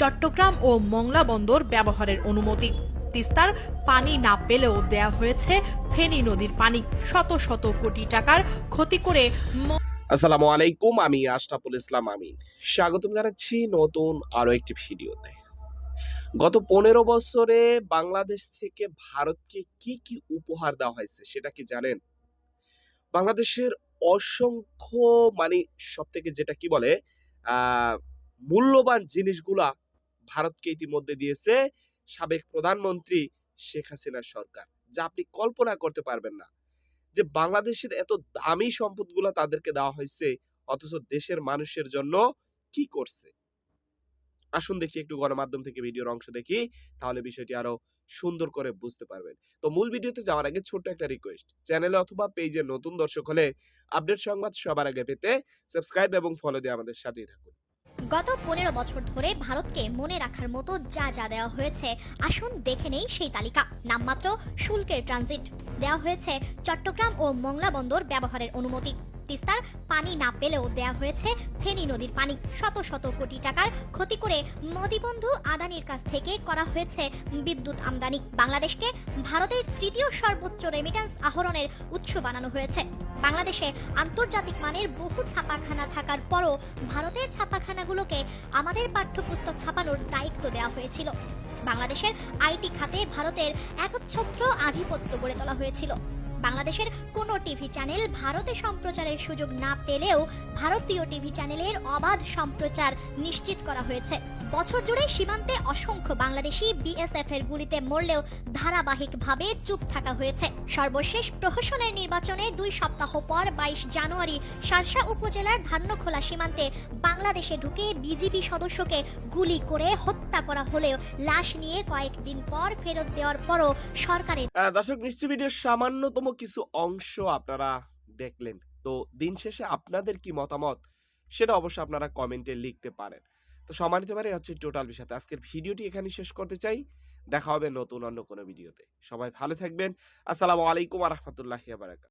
চট্টগ্রাম ও মংলা বন্দর ব্যবহারের অনুমতি। তিস্তার পানি না পেলেও দেয়া হয়েছে ফেনী নদীর পানি। শত শত কোটি টাকার ক্ষতি করে আসসালামু আলাইকুম, আমি আশরাফুল ইসলাম আমিন। স্বাগতম জানাচ্ছি নতুন আরও একটি ভিডিওতে। গত পনেরো বছরে বাংলাদেশ থেকে ভারতকে কি কি উপহার দেওয়া হয়েছে সেটা কি জানেন? বাংলাদেশের অসংখ্য মানে সব থেকে যেটা কি বলে মূল্যবান জিনিসগুলা ভারতকে ইতিমধ্যে দিয়েছে সাবেক প্রধানমন্ত্রী শেখ হাসিনার সরকার। যা আপনি কল্পনা করতে পারবেন না যে বাংলাদেশের এত দামি সম্পদগুলো তাদেরকে দেওয়া হয়েছে, অথচ দেশের মানুষের জন্য কি করছে? আসুন দেখি, একটু গণমাধ্যম থেকে ভিডিওর অংশ দেখি, তাহলে বিষয়টি আরও সুন্দর করে বুঝতে পারবেন। তো মূল ভিডিওতে যাওয়ার আগে ছোট্ট একটা রিকোয়েস্ট চ্যানেলে অথবা পেজে নতুন দর্শক হলে আপডেট সংবাদ সবার আগে পেতে সাবস্ক্রাইব এবং ফলো দিয়ে আমাদের সাথেই থাকুন। গত পনেরো বছর ধরে ভারতকে মনে রাখার মতো যা যা দেওয়া হয়েছে, আসুন দেখে নেই সেই তালিকা। নামমাত্র শুল্কের ট্রানজিট দেওয়া হয়েছে চট্টগ্রাম ও মংলা বন্দর ব্যবহারের অনুমতি। তিস্তার পানি না পেলেও দেয়া হয়েছে ফেনী নদীর পানি। শত শত কোটি টাকার ক্ষতি করে মোদিবন্ধু আদানির কাছ থেকে করা হয়েছে বিদ্যুৎ আমদানি। বাংলাদেশকে ভারতের তৃতীয় সর্বোচ্চ রেমিট্যান্স আহরণের উৎস বানানো হয়েছে। বাংলাদেশে আন্তর্জাতিক মানের বহু ছাপাখানা থাকার পরও ভারতের ছাপাখানাগুলোকে আমাদের পাঠ্যপুস্তক ছাপানোর দায়িত্ব দেওয়া হয়েছিল। বাংলাদেশের আইটি খাতে ভারতের একচ্ছত্র আধিপত্য গড়ে তোলা হয়েছিল। বাংলাদেশের কোনো টিভি চ্যানেল ভারতে সম্প্রচারের সুযোগ না পেলেও ভারতীয় টিভি চ্যানেলের অবাধ সম্প্রচার নিশ্চিত করা হয়েছে। বছর জুড়ে সীমান্তে অসংখ্য বাংলাদেশি বিএসএফ এর গুলিতে মরলেও ধারাবাহিকভাবে চুপ থাকা হয়েছে। সর্বশেষ প্রহসনের নির্বাচনের দুই সপ্তাহ পর বাইশ জানুয়ারি শার্শা উপজেলার ধান্যখোলা সীমান্তে বাংলাদেশে ঢুকে বিজিবি সদস্যকে গুলি করে হত্যা করা হলেও লাশ নিয়ে কয়েকদিন পর ফেরত দেওয়ার পরও সরকারের দর্শক নিশ্চয় ভিডিওর সামান্যতম কিছু অংশ আপনারা দেখলেন। তো দিন শেষে আপনাদের কি মতামত? সেটা অবশ্যই আপনারা কমেন্টে লিখতে পারেন। তো সম্মানিত পারে হচ্ছে টোটাল বিষয়তে আজকের ভিডিওটি এখানে শেষ করতে চাই। দেখা হবে নতুন অন্য কোনো ভিডিওতে। সবাই ভালো থাকবেন। আসসালামু আলাইকুম রহমতুল্লাহ বারাকাত